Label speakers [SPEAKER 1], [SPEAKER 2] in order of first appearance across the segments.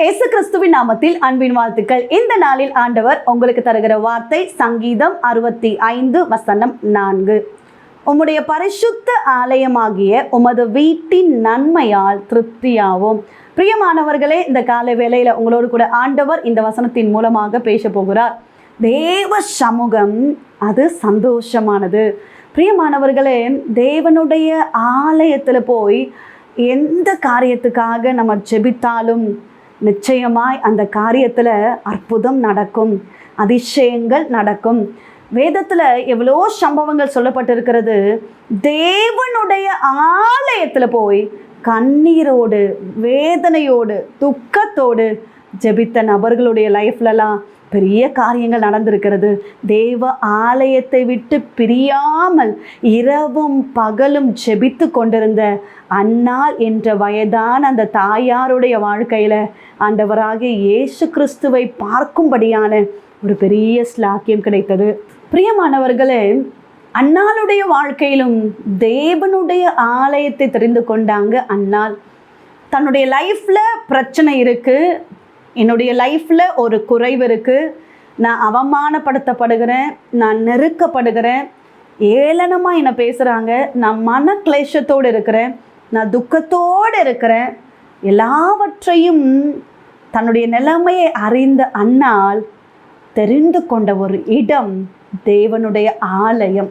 [SPEAKER 1] இயேசு கிறிஸ்துவின் நாமத்தில் அன்பின் வாழ்த்துக்கள். இந்த நாளில் ஆண்டவர் உங்களுக்கு தருகிற வார்த்தை சங்கீதம் அறுபத்தி ஐந்து வசனம் நான்கு. உம்முடைய பரிசுத்த ஆலயமாகிய உமது வீட்டின் நன்மையால் திருப்தியாகும் பிரியமானவர்களே இந்த காலை வேளையில் உங்களோடு கூட ஆண்டவர் இந்த வசனத்தின் மூலமாக பேச போகிறார். தேவ சமூகம் அது சந்தோஷமானது. பிரியமானவர்களே தேவனுடைய ஆலயத்தில் போய் எந்த காரியத்துக்காக நம்ம ஜெபித்தாலும் நிச்சயமாய் அந்த காரியத்தில் அற்புதம் நடக்கும் அதிசயங்கள் நடக்கும். வேதத்தில் எவ்வளோ சம்பவங்கள் சொல்லப்பட்டிருக்கிறது. தேவனுடைய ஆலயத்தில் போய் கண்ணீரோடு வேதனையோடு துக்கத்தோடு ஜெபித்த நபர்களுடைய லைஃப்லலாம் பெரிய காரியங்கள் நடந்திருக்கிறது. தேவ ஆலயத்தை விட்டு பிரியாமல் இரவும் பகலும் செபித்து கொண்டிருந்த அன்னாள் என்ற வயதான அந்த தாயாருடைய வாழ்க்கையில் ஆண்டவராகிய இயேசு கிறிஸ்துவை பார்க்கும்படியான ஒரு பெரிய ஸ்லாக்கியம் கிடைத்தது. பிரியமானவர்களே அன்னாளுடைய வாழ்க்கையிலும் தேவனுடைய ஆலயத்தை தெரிந்து கொண்டாங்க அன்னாள். தன்னுடைய லைஃப்பில் பிரச்சனை இருக்குது என்னுடைய லைஃப்பில் ஒரு குறைவு இருக்குது நான் அவமானப்படுத்தப்படுகிறேன். நான் நெருக்கப்படுகிறேன். ஏளனமாக என்னை பேசுகிறாங்க நான் மன கிளேஷத்தோடு இருக்கிறேன். நான் துக்கத்தோடு இருக்கிறேன். எல்லாவற்றையும் தன்னுடைய நிலைமையை அறிந்த அன்னால் தெரிந்து கொண்ட ஒரு இடம் தேவனுடைய ஆலயம்.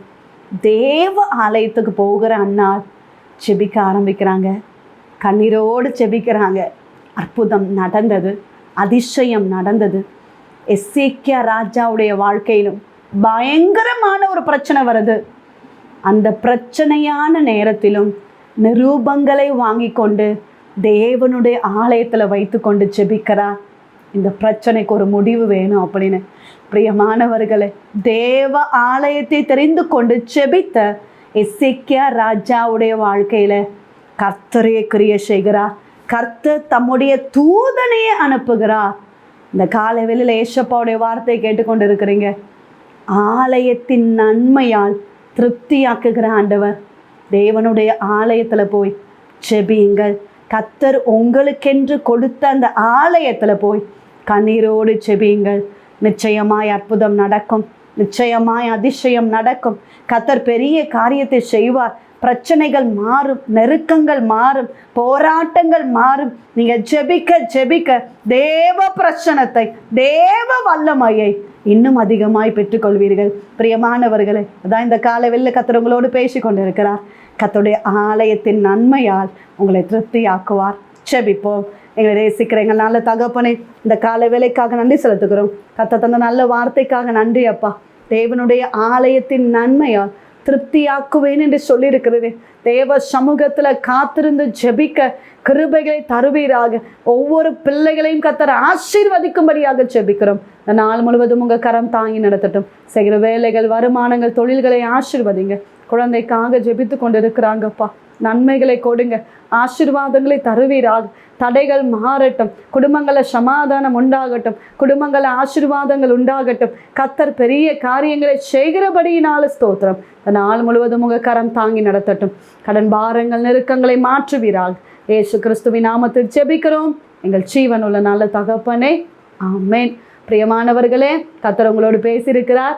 [SPEAKER 1] தேவ ஆலயத்துக்கு போகிற அன்னால் செபிக்க ஆரம்பிக்கிறாங்க. கண்ணீரோடு செபிக்கிறாங்க அற்புதம் நடந்தது. அதிசயம் நடந்தது. எஸ்ஏக்கியா ராஜாவுடைய வாழ்க்கையிலும் பயங்கரமான ஒரு பிரச்சனை வருது. அந்த பிரச்சனையான நேரத்திலும் நிரூபங்களை வாங்கி கொண்டு தேவனுடைய ஆலயத்தில் வைத்து கொண்டு ஜெபிக்கிறார் இந்த பிரச்சனைக்கு ஒரு முடிவு வேணும் அப்படின்னு. பிரியமானவர்களை தேவ ஆலயத்தை தெரிந்து கொண்டு செபித்த எஸ்ஏக்கியா ராஜாவுடைய வாழ்க்கையில் கர்த்தரையே கிரிய செய்கிறார் கர்த்தர் தம்முடைய தூதனையே அனுப்புகிறார். இந்த காலை வெளியில் ஏசப்பாவுடைய வார்த்தையை கேட்டுக்கொண்டு இருக்கிறீங்க ஆலயத்தின் நன்மையால் திருப்தியாக்குகிற ஆண்டவர். தேவனுடைய ஆலயத்தில் போய் செபியுங்கள். கத்தர் உங்களுக்கென்று கொடுத்த அந்த ஆலயத்தில் போய் கண்ணீரோடு செபியுங்கள். நிச்சயமாய் அற்புதம் நடக்கும். நிச்சயமாய் அதிசயம் நடக்கும். கத்தர் பெரிய காரியத்தை செய்வார். பிரச்சனைகள் மாறும் நெருக்கங்கள் மாறும் போராட்டங்கள் மாறும். நீங்கள் ஜெபிக்க ஜெபிக்க தேவ பிரச்சனத்தை தேவ வல்லமையை இன்னும் அதிகமாய் பெற்றுக்கொள்வீர்கள். பிரியமானவர்களே அதான் இந்த காலை வெளில கத்துறவங்களோடு பேசி கொண்டு இருக்கிறார் கத்தருடைய ஆலயத்தின் நன்மையால் உங்களை திருப்தியாக்குவார். செபிப்போம் எங்களை நேசிக்கிற எங்கள் நல்ல தகப்பனை இந்த காலை வேலைக்காக நன்றி செலுத்துகிறோம். கத்த தந்த நல்ல வார்த்தைக்காக நன்றி அப்பா. தேவனுடைய ஆலயத்தின் நன்மையால் திருப்தியாக்குவேன் என்று சொல்லியிருக்கிறது. தேவ சமூகத்தில் காத்திருந்து ஜெபிக்க கிருபைகளை தருவீராக. ஒவ்வொரு பிள்ளைகளையும் கத்தர் ஆசீர்வதிக்கும்படியாக ஜெபிக்கிறோம். இந்த நாள் முழுவதும் உங்கள் கரம் தாங்கி நடத்தட்டும். செய்கிற வேலைகள் வருமானங்கள் தொழில்களை ஆசீர்வதிங்க. குழந்தைக்காக ஜெபித்து கொண்டு இருக்கிறாங்கப்பா நன்மைகளை கொடுங்க. ஆசீர்வாதங்களை தருவீராக. தடைகள் மாறட்டும். குடும்பங்களில் சமாதானம் உண்டாகட்டும். குடும்பங்களில் ஆசீர்வாதங்கள் உண்டாகட்டும். கத்தர் பெரிய காரியங்களை செய்கிறபடியினால ஸ்தோத்திரம். நாள் முழுவதும் உங்கள் கரம் தாங்கி நடத்தட்டும். கடன் பாரங்கள் நெருக்கங்களை மாற்றுவீராக. ஏசு கிறிஸ்துவின் நாமத்தில் ஜெபிக்கிறோம். எங்கள் ஜீவன் உள்ள நல்ல தகப்பனே ஆமேன். பிரியமானவர்களே கத்தர் உங்களோடு பேசியிருக்கிறார்.